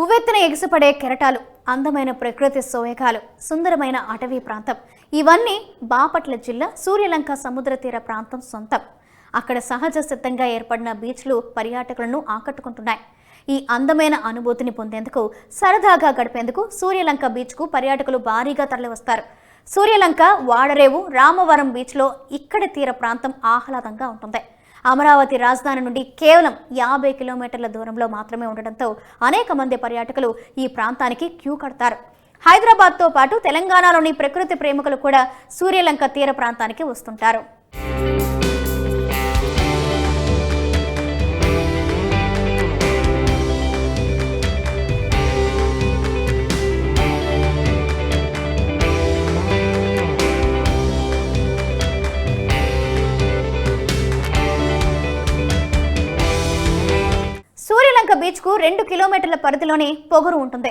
ఉవ్వెత్తున ఎగిసిపడే కెరటాలు అందమైన ప్రకృతి సోయగాలు సుందరమైన అటవీ ప్రాంతం. ఇవన్నీ బాపట్ల జిల్లా సూర్యలంక సముద్ర తీర ప్రాంతం సొంతం. అక్కడ సహజ సిద్ధంగా ఏర్పడిన బీచ్లు పర్యాటకులను ఆకట్టుకుంటున్నాయి. ఈ అందమైన అనుభూతిని పొందేందుకు సరదాగా గడిపేందుకు సూర్యలంక బీచ్కు పర్యాటకులు భారీగా తరలివస్తారు. సూర్యలంక వాడరేవు రామవరం బీచ్లో ఇక్కడి తీర ప్రాంతం ఆహ్లాదంగా ఉంటుంది. అమరావతి రాజధాని నుండి కేవలం యాభై కిలోమీటర్ల దూరంలో మాత్రమే ఉండడంతో అనేక మంది పర్యాటకులు ఈ ప్రాంతానికి క్యూ కడతారు. హైదరాబాద్తో పాటు తెలంగాణలోని ప్రకృతి ప్రేమికులు కూడా సూర్యలంక తీర ప్రాంతానికి వస్తుంటారు. రెండు కిలోమీటర్ల పరిధిలోనే పొగరు ఉంటుంది.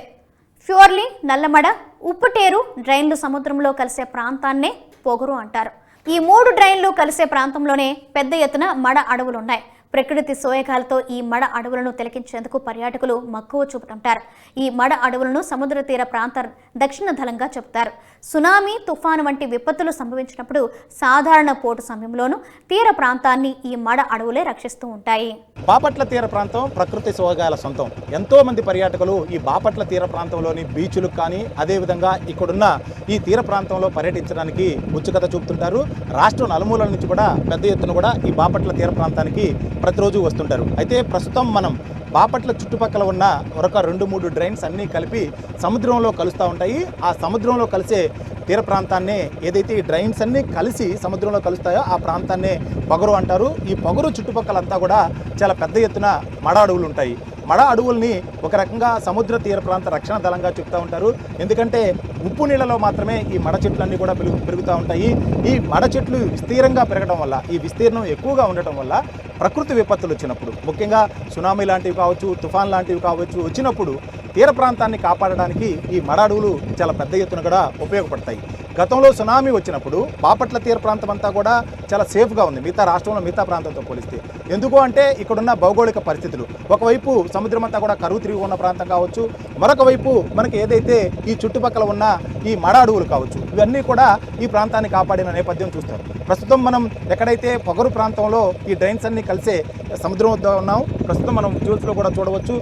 ఫ్యూర్లీ నల్లమడ ఉప్పుటేరు డ్రైన్లు సముద్రంలో కలిసే ప్రాంతాన్నే పొగరు అంటారు. ఈ మూడు డ్రైన్లు కలిసే ప్రాంతంలోనే పెద్ద ఎత్తున మడ అడవులు ఉన్నాయి ప్రకృతి సోయగాలతో ఈ మడ అడవులను తిలకించేందుకు పర్యాటకులు మక్కువ చూపుతుంటారు. ఈ మడ అడవులను సముద్ర తీర ప్రాంత దక్షిణ ధలంగా చెబుతారు. సునామీ తుఫాను వంటి విపత్తులు సంభవించినప్పుడు సాధారణ పోటు సమయంలోనూ తీర ప్రాంతాన్ని ఈ మడ అడవులే రక్షిస్తూ ఉంటాయి. బాపట్ల తీర ప్రాంతం ప్రకృతి సోయగాల సొంతం. ఎంతో మంది పర్యాటకులు ఈ బాపట్ల తీర ప్రాంతంలోని బీచ్లకు కానీ అదేవిధంగా ఇక్కడున్న ఈ తీర ప్రాంతంలో పర్యటించడానికి ఉత్సుకత చూపుతుంటారు. రాష్ట్రం నలుమూలల నుంచి కూడా పెద్ద ఎత్తున కూడా ఈ బాపట్ల తీర ప్రాంతానికి ప్రతిరోజు వస్తుంటారు. అయితే ప్రస్తుతం మనం బాపట్ల చుట్టుపక్కల ఉన్న ఒక రెండు మూడు డ్రైన్స్ అన్నీ కలిపి సముద్రంలో కలుస్తూ ఉంటాయి. ఆ సముద్రంలో కలిసే తీర ప్రాంతాన్నే ఏదైతే ఈ డ్రైన్స్ అన్నీ కలిసి సముద్రంలో కలుస్తాయో ఆ ప్రాంతాన్నే పొగరు అంటారు. ఈ పొగరు చుట్టుపక్కలంతా కూడా చాలా పెద్ద ఎత్తున మడ అడవులు ఉంటాయి మడ అడవుల్ని ఒక రకంగా సముద్ర తీర ప్రాంత రక్షణ దళంగా చెప్తూ ఉంటారు. ఎందుకంటే ఉప్పు నీళ్ళలో మాత్రమే ఈ మడ చెట్లన్నీ కూడా పెరుగు పెరుగుతూ ఉంటాయి. ఈ మడ చెట్లు విస్తీరంగా పెరగడం వల్ల ఈ విస్తీర్ణం ఎక్కువగా ఉండటం వల్ల ప్రకృతి విపత్తులు వచ్చినప్పుడు ముఖ్యంగా సునామీ లాంటివి కావచ్చు తుఫాన్ లాంటివి కావచ్చు వచ్చినప్పుడు తీర ప్రాంతాన్ని కాపాడడానికి ఈ మడ అడవులు చాలా పెద్ద ఎత్తున కూడా ఉపయోగపడతాయి. గతంలో సునామీ వచ్చినప్పుడు బాపట్ల తీర ప్రాంతం అంతా కూడా చాలా సేఫ్గా ఉంది. మిగతా రాష్ట్రంలో మిగతా ప్రాంతంతో పోలిస్తే. ఎందుకు అంటే ఇక్కడున్న భౌగోళిక పరిస్థితులు. ఒకవైపు సముద్రం అంతా కూడా కరువు తిరిగి ఉన్న ప్రాంతం కావచ్చు. మరొక వైపు మనకి ఏదైతే ఈ చుట్టుపక్కల ఉన్న ఈ మడ అడవులు కావచ్చు. ఇవన్నీ కూడా ఈ ప్రాంతాన్ని కాపాడిన నేపథ్యం చూస్తారు. ప్రస్తుతం మనం ఎక్కడైతే పొగరు ప్రాంతంలో ఈ డ్రైన్స్ అన్ని కలిసే సముద్రం వద్ద ఉన్నాం. ప్రస్తుతం మనం విజువల్స్లో కూడా చూడవచ్చు.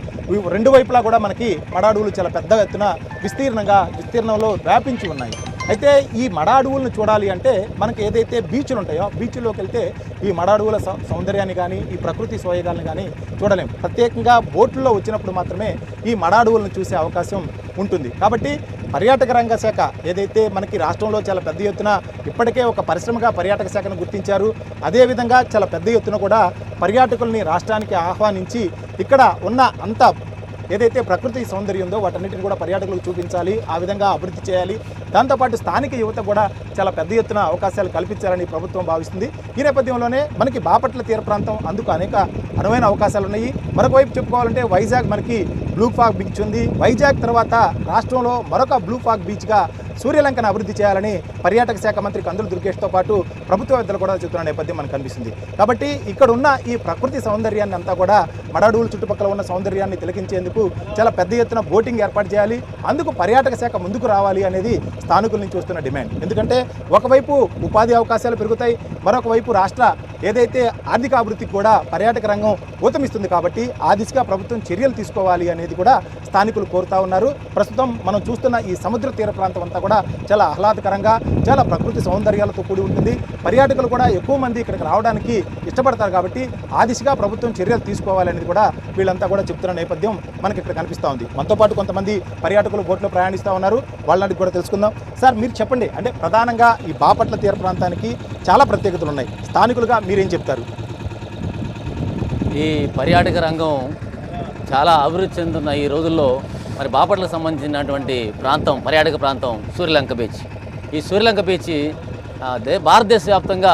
రెండు వైపులా కూడా మనకి మడ అడవులు చాలా పెద్ద ఎత్తున విస్తీర్ణంగా విస్తీర్ణంలో వ్యాపించి ఉన్నాయి. అయితే ఈ మడ అడవులను చూడాలి అంటే మనకి ఏదైతే బీచ్లు ఉంటాయో బీచ్లోకి వెళ్తే ఈ మడ అడవుల సౌ- సౌందర్యాన్ని కానీ ఈ ప్రకృతి సోయగాలను కానీ చూడలేం. ప్రత్యేకంగా బోట్లో వచ్చినప్పుడు మాత్రమే ఈ మడ అడవులను చూసే అవకాశం ఉంటుంది. కాబట్టి పర్యాటక రంగ శాఖ ఏదైతే మనకి రాష్ట్రంలో చాలా పెద్ద ఎత్తున ఇప్పటికే ఒక పరిశ్రమగా పర్యాటక శాఖను గుర్తించారు అదేవిధంగా చాలా పెద్ద ఎత్తున కూడా పర్యాటకుల్ని రాష్ట్రానికి ఆహ్వానించి ఇక్కడ ఉన్న అంత ఏదైతే ప్రకృతి సౌందర్యం ఉందో వాటన్నిటిని కూడా పర్యాటకులకు చూపించాలి ఆ విధంగా అభివృద్ధి చేయాలి. దాంతోపాటు స్థానిక యువత కూడా చాలా పెద్ద ఎత్తున అవకాశాలు కల్పించాలని ప్రభుత్వం భావిస్తుంది. ఈ నేపథ్యంలోనే మనకి బాపట్ల తీర ప్రాంతం అందుకు అనేక అనువైన అవకాశాలు ఉన్నాయి. మరొక వైపు చెప్పుకోవాలంటే వైజాగ్ మనకి బ్లూ ఫాగ్ బీచ్ ఉంది. వైజాగ్ తర్వాత రాష్ట్రంలో మరొక బ్లూ ఫాగ్ బీచ్గా సూర్యలంకను అభివృద్ధి చేయాలని పర్యాటక శాఖ మంత్రి కందులు దుర్గేష్తో పాటు ప్రభుత్వ పెద్దలు కూడా చెప్తున్న నేపథ్యం మనకు కనిపిస్తుంది. కాబట్టి ఇక్కడ ఉన్న ఈ ప్రకృతి సౌందర్యాన్ని అంతా కూడా మడడువుల చుట్టుపక్కల ఉన్న సౌందర్యాన్ని తిలకించేందుకు చాలా పెద్ద ఎత్తున బోటింగ్ ఏర్పాటు చేయాలి. అందుకు పర్యాటక శాఖ ముందుకు రావాలి అనేది స్థానికుల నుంచి వస్తున్న డిమాండ్. ఎందుకంటే ఒకవైపు ఉపాధి అవకాశాలు పెరుగుతాయి మరొక వైపు రాష్ట్ర ఏదైతే ఆర్థిక అభివృద్ధికి కూడా పర్యాటక రంగం ఊతమిస్తుంది కాబట్టి ఆ దిశగా ప్రభుత్వం చర్యలు తీసుకోవాలి అనేది కూడా స్థానికులు కోరుతా ఉన్నారు. ప్రస్తుతం మనం చూస్తున్న ఈ సముద్ర తీర ప్రాంతం అంతా కూడా చాలా ఆహ్లాదకరంగా చాలా ప్రకృతి సౌందర్యాలతో కూడి ఉంటుంది. పర్యాటకులు కూడా ఎక్కువ మంది ఇక్కడికి రావడానికి ఇష్టపడతారు కాబట్టి ఆ దిశగా ప్రభుత్వం చర్యలు తీసుకోవాలనేది కూడా వీళ్ళంతా కూడా చెప్తున్న నేపథ్యం మనకి ఇక్కడ కనిపిస్తూ ఉంది. మనతో పాటు కొంతమంది పర్యాటకులు బోట్లో ప్రయాణిస్తూ ఉన్నారు. వాళ్ళని కూడా తెలుసుకుందాం. సార్ మీరు చెప్పండి. అంటే ప్రధానంగా ఈ బాపట్ల తీర ప్రాంతానికి చాలా ప్రత్యేకతలు ఉన్నాయి. స్థానికులుగా మీరేం చెప్తారు? ఈ పర్యాటక రంగం చాలా అభివృద్ధి చెందుతున్న ఈ రోజుల్లో మరి బాపట్లకు సంబంధించినటువంటి ప్రాంతం పర్యాటక ప్రాంతం సూర్యలంక బీచ్. ఈ సూర్యలంక బీచ్ భారతదేశ వ్యాప్తంగా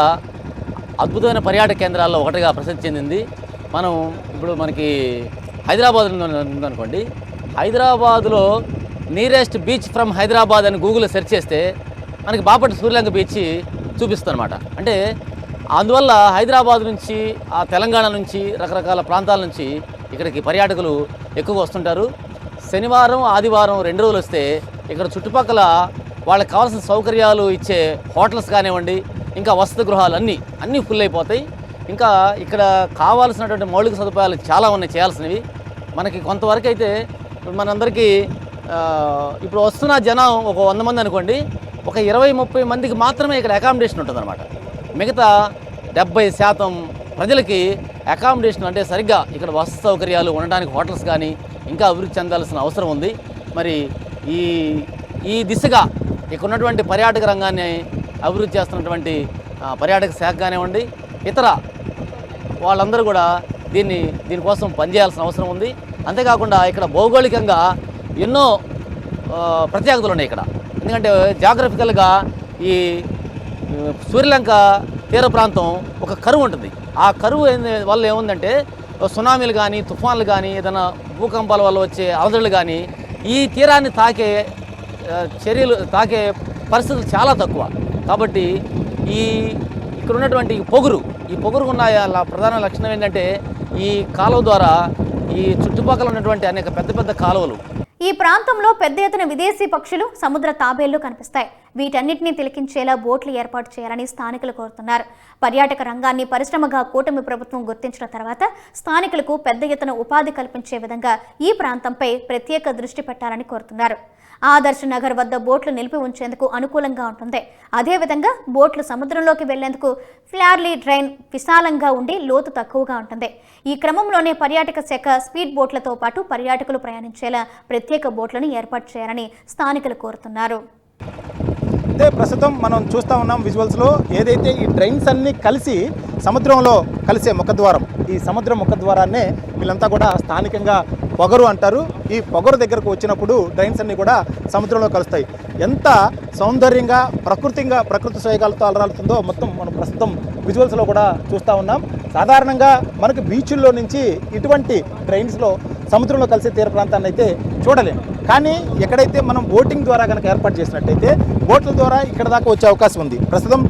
అద్భుతమైన పర్యాటక కేంద్రాల్లో ఒకటిగా ప్రసిద్ధి చెందింది. మనం ఇప్పుడు మనకి హైదరాబాద్లో ఉందనుకోండి. హైదరాబాద్లో నియరెస్ట్ బీచ్ ఫ్రమ్ హైదరాబాద్ అని గూగుల్లో సెర్చ్ చేస్తే మనకి బాపట్ల సూర్యలంక బీచ్ చూపిస్తుంది అనమాట అంటే అందువల్ల హైదరాబాద్ నుంచి ఆ తెలంగాణ నుంచి రకరకాల ప్రాంతాల నుంచి ఇక్కడికి పర్యాటకులు ఎక్కువగా వస్తుంటారు. శనివారం ఆదివారం రెండు రోజులు వస్తే ఇక్కడ చుట్టుపక్కల వాళ్ళకి కావాల్సిన సౌకర్యాలు ఇచ్చే హోటల్స్ కానివ్వండి ఇంకా వసతి గృహాలు అన్నీ అన్నీ ఫుల్ అయిపోతాయి. ఇంకా ఇక్కడ కావాల్సినటువంటి మౌలిక సదుపాయాలు చాలా ఉన్నాయి చేయాల్సినవి. మనకి కొంతవరకు అయితే ఇప్పుడు మనందరికీ ఇప్పుడు వస్తున్న జనం ఒక వంద మంది అనుకోండి ఒక ఇరవై ముప్పై మందికి మాత్రమే ఇక్కడ అకామిడేషన్ ఉంటుందన్నమాట. మిగతా డెబ్బై శాతం ప్రజలకి అకామిడేషన్ అంటే సరిగ్గా ఇక్కడ వసతి సౌకర్యాలు ఉండడానికి హోటల్స్ కానీ ఇంకా అభివృద్ధి చెందాల్సిన అవసరం ఉంది. మరి ఈ ఈ దిశగా ఇక్కడ ఉన్నటువంటి పర్యాటక రంగాన్ని అభివృద్ధి చేస్తున్నటువంటి పర్యాటక శాఖ కానివ్వండి ఇతర వాళ్ళందరూ కూడా దీన్ని దీనికోసం పనిచేయాల్సిన అవసరం ఉంది. అంతేకాకుండా ఇక్కడ భౌగోళికంగా ఎన్నో ప్రత్యేకతలు ఉన్నాయి ఇక్కడ. ఎందుకంటే జాగ్రఫికల్గా ఈ సూర్యలంక తీర ప్రాంతం ఒక కరువు ఉంటుంది. ఆ కరువు ఏంది- వల్ల ఏముందంటే సునామీలు కానీ తుఫాన్లు కానీ ఏదైనా భూకంపాల వల్ల వచ్చే అలజడులు కానీ ఈ తీరాన్ని తాకే చర్యలు తాకే పరిస్థితులు చాలా తక్కువ. కాబట్టి ఈ ఇక్కడ ఉన్నటువంటి పొగురు ఈ పొగురుకున్న ల- ప్రధాన లక్షణం ఏంటంటే ఈ కాలువ ద్వారా ఈ చుట్టుపక్కల ఉన్నటువంటి అనేక పెద్ద పెద్ద కాలువలు ఈ ప్రాంతంలో పెద్ద ఎత్తున విదేశీ పక్షులు సముద్ర తాబేళ్ళు కనిపిస్తాయి. వీటన్నిటిని తిలకించేలా బోట్లు ఏర్పాటు చేయాలని స్థానికులు కోరుతున్నారు. పర్యాటక రంగాన్ని పరిశ్రమగా కూటమి ప్రభుత్వం గుర్తించిన తర్వాత స్థానికులకు పెద్ద ఎత్తున ఉపాధి కల్పించే విధంగా ఈ ప్రాంతంపై ప్రత్యేక దృష్టి పెట్టాలని కోరుతున్నారు. ఆదర్శ్ నగర్ వద్ద బోట్లు నిలిపి ఉంచేందుకు అనుకూలంగా ఉంటుంది. అదేవిధంగా బోట్లు సముద్రంలోకి వెళ్ళేందుకు ఫ్లార్లీ డ్రైన్ విశాలంగా ఉండి లోతు తక్కువగా ఉంటుంది. ఈ క్రమంలోనే పర్యాటక శాఖ స్పీడ్ బోట్లతో పాటు పర్యాటకులు ప్రయాణించేలా ప్రత్యేక బోట్లను ఏర్పాటు చేయాలని స్థానికులు కోరుతున్నారు. అయితే ప్రస్తుతం మనం చూస్తూ ఉన్నాం విజువల్స్లో ఏదైతే ఈ ట్రైన్స్ అన్నీ కలిసి సముద్రంలో కలిసే ముఖద్వారం ఈ సముద్ర ముఖద్వారాన్నే వీళ్ళంతా కూడా స్థానికంగా పొగరు అంటారు. ఈ పొగరు దగ్గరకు వచ్చినప్పుడు ట్రైన్స్ అన్నీ కూడా సముద్రంలో కలుస్తాయి. ఎంత సౌందర్యంగా ప్రకృతిగా ప్రకృతి సోయగాలతో అలరాలుతుందో మొత్తం మనం ప్రస్తుతం విజువల్స్లో కూడా చూస్తూ ఉన్నాం. సాధారణంగా మనకు బీచ్ల్లో నుంచి ఇటువంటి ట్రైన్స్లో సముద్రంలో కలిసే తీర ప్రాంతాన్ని అయితే చూడలేం. కానీ ఎక్కడైతే మనం బోటింగ్ ద్వారా కనుక ఏర్పాటు చేసినట్టయితే బోట్ల ద్వారా ఇక్కడ దాకా వచ్చే అవకాశం ఉంది. ప్రస్తుతం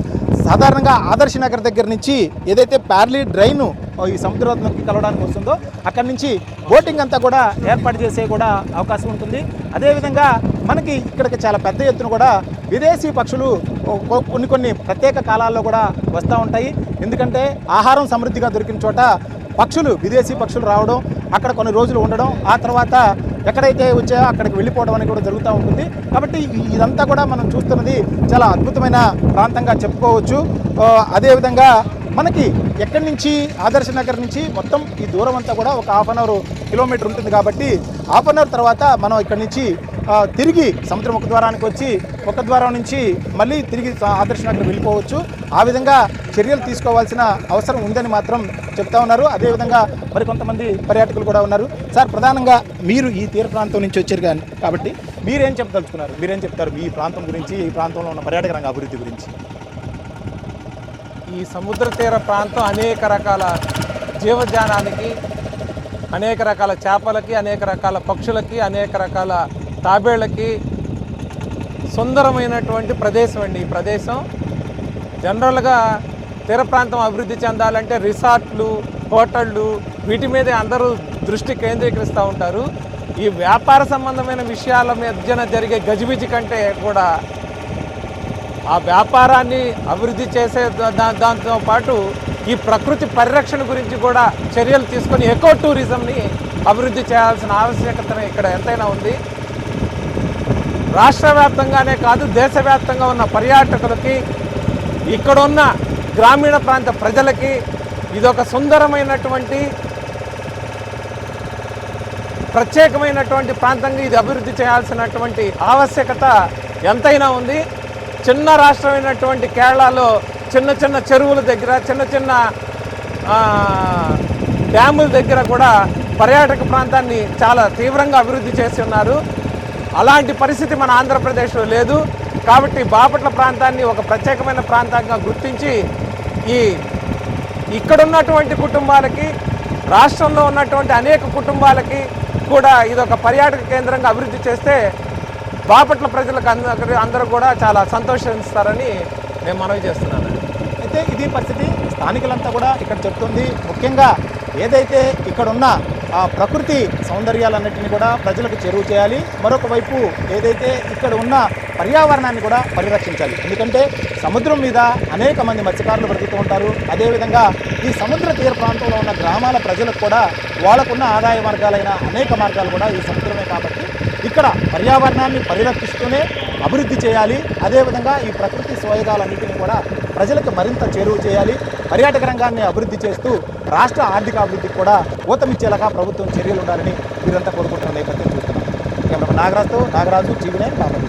సాధారణంగా ఆదర్శ నగర్ దగ్గర నుంచి ఏదైతే ప్యార్లీ డ్రైన్ ఈ సముద్రంలోకి కలవడానికి వస్తుందో అక్కడి నుంచి బోటింగ్ అంతా కూడా ఏర్పాటు చేసే కూడా అవకాశం ఉంటుంది. అదేవిధంగా మనకి ఇక్కడికి చాలా పెద్ద ఎత్తున కూడా విదేశీ పక్షులు కొన్ని కొన్ని ప్రత్యేక కాలాల్లో కూడా వస్తూ ఉంటాయి. ఎందుకంటే ఆహారం సమృద్ధిగా దొరికిన చోట పక్షులు విదేశీ పక్షులు రావడం అక్కడ కొన్ని రోజులు ఉండడం ఆ తర్వాత ఎక్కడైతే వచ్చాయో అక్కడికి వెళ్ళిపోవడం అనేది కూడా జరుగుతూ ఉంటుంది. కాబట్టి ఇదంతా కూడా మనం చూస్తున్నది చాలా అద్భుతమైన ప్రాంతంగా చెప్పుకోవచ్చు. అదేవిధంగా మనకి ఎక్కడి నుంచి ఆదర్శ నగర్ నుంచి మొత్తం ఈ దూరం అంతా కూడా ఒక హాఫ్ అన్ అవర్ కిలోమీటర్ ఉంటుంది కాబట్టి హాఫ్ అన్ అవర్ తర్వాత మనం ఇక్కడి నుంచి తిరిగి సముద్ర ముఖ ద్వారానికి వచ్చి ఒక ద్వారం నుంచి మళ్ళీ తిరిగి ఆదర్శ నగర్ వెళ్ళిపోవచ్చు. ఆ విధంగా చర్యలు తీసుకోవాల్సిన అవసరం ఉందని మాత్రం చెప్తా ఉన్నారు. అదేవిధంగా మరి కొంతమంది పర్యాటకులు కూడా ఉన్నారు. సార్ ప్రధానంగా మీరు ఈ తీర ప్రాంతం నుంచి వచ్చారు కానీ కాబట్టి మీరేం చెప్పదలుచుకున్నారు? మీరేం చెప్తారు మీ ప్రాంతం గురించి ఈ ప్రాంతంలో ఉన్న పర్యాటక రంగ అభివృద్ధి గురించి? ఈ సముద్ర తీర ప్రాంతం అనేక రకాల జీవజానానికి అనేక రకాల చేపలకి అనేక రకాల పక్షులకి అనేక రకాల తాబేళ్ళకి సుందరమైనటువంటి ప్రదేశం అండి ఈ ప్రదేశం. జనరల్గా తీర ప్రాంతం అభివృద్ధి చెందాలంటే రిసార్ట్లు హోటళ్ళు వీటి మీదే అందరూ దృష్టి కేంద్రీకరిస్తూ ఉంటారు. ఈ వ్యాపార సంబంధమైన విషయాల మధ్యన జరిగే గజిబిజి కంటే కూడా ఆ వ్యాపారాన్ని అభివృద్ధి చేసే దాంతో పాటు ఈ ప్రకృతి పరిరక్షణ గురించి కూడా చర్యలు తీసుకొని ఎకో టూరిజంని అభివృద్ధి చేయాల్సిన ఆవశ్యకత ఇక్కడ ఎంతైనా ఉంది. రాష్ట్ర వ్యాప్తంగానే కాదు దేశవ్యాప్తంగా ఉన్న పర్యాటకులకి ఇక్కడున్న గ్రామీణ ప్రాంత ప్రజలకి ఇదొక సుందరమైనటువంటి ప్రత్యేకమైనటువంటి ప్రాంతంగా ఇది అభివృద్ధి చేయాల్సినటువంటి ఆవశ్యకత ఎంతైనా ఉంది. చిన్న రాష్ట్రమైనటువంటి కేరళలో చిన్న చిన్న చెరువుల దగ్గర చిన్న చిన్న డ్యాముల దగ్గర కూడా పర్యాటక ప్రాంతాన్ని చాలా తీవ్రంగా అభివృద్ధి చేసి ఉన్నారు. అలాంటి పరిస్థితి మన ఆంధ్రప్రదేశ్లో లేదు. కాబట్టి బాపట్ల ప్రాంతాన్ని ఒక ప్రత్యేకమైన ప్రాంతంగా గుర్తించి ఈ ఇక్కడున్నటువంటి కుటుంబాలకి రాష్ట్రంలో ఉన్నటువంటి అనేక కుటుంబాలకి కూడా ఇదొక పర్యాటక కేంద్రంగా అభివృద్ధి చేస్తే బాపట్ల ప్రజలకు అందరూ అందరూ కూడా చాలా సంతోషిస్తారని నేను మనవి చేస్తున్నాను అయితే ఇది పరిస్థితి స్థానికులంతా కూడా ఇక్కడ చెప్తుంది. ముఖ్యంగా ఏదైతే ఇక్కడున్న ఆ ప్రకృతి సౌందర్యాలన్నింటినీ కూడా ప్రజలకు చేరువ చేయాలి. మరొక వైపు ఏదైతే ఇక్కడ ఉన్న పర్యావరణాన్ని కూడా పరిరక్షించాలి. ఎందుకంటే సముద్రం మీద అనేక మంది మత్స్యకారులు బ్రతుకుతూ ఉంటారు. అదేవిధంగా ఈ సముద్ర తీర ప్రాంతంలో ఉన్న గ్రామాల ప్రజలకు కూడా వాళ్ళకున్న ఆదాయ మార్గాలైన అనేక మార్గాలు కూడా ఈ సముద్రమే కాబట్టి ఇక్కడ పర్యావరణాన్ని పరిరక్షిస్తూనే అభివృద్ధి చేయాలి. అదేవిధంగా ఈ ప్రకృతి సోయగాలన్నింటినీ కూడా ప్రజలకు మరింత చేరువ చేయాలి. పర్యాటక రంగాన్ని అభివృద్ధి చేస్తూ రాష్ట్ర ఆర్థిక అభివృద్ధికి కూడా ఊతమిచ్చేలాగా ప్రభుత్వం చర్యలు ఉండాలని వీరంతా కోరుకుంటున్న నేపథ్యం చూస్తున్నాం. నాగరాజుతో నాగరాజు జీవినే కాబట్టి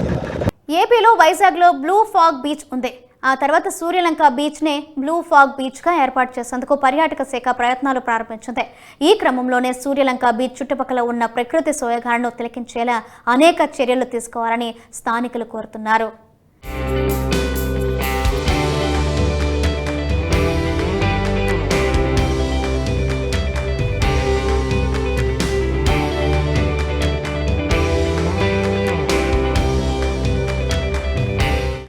ఏపీలో వైజాగ్లో బ్లూ ఫాగ్ బీచ్ ఉంది. ఆ తర్వాత సూర్యలంక బీచ్నే బ్లూ ఫాగ్ బీచ్గా ఏర్పాటు చేసేందుకు పర్యాటక శాఖ ప్రయత్నాలు ప్రారంభించింది. ఈ క్రమంలోనే సూర్యలంక బీచ్ చుట్టుపక్కల ఉన్న ప్రకృతి సోయగాలను తిలకించేలా అనేక చర్యలు తీసుకోవాలని స్థానికులు కోరుతున్నారు.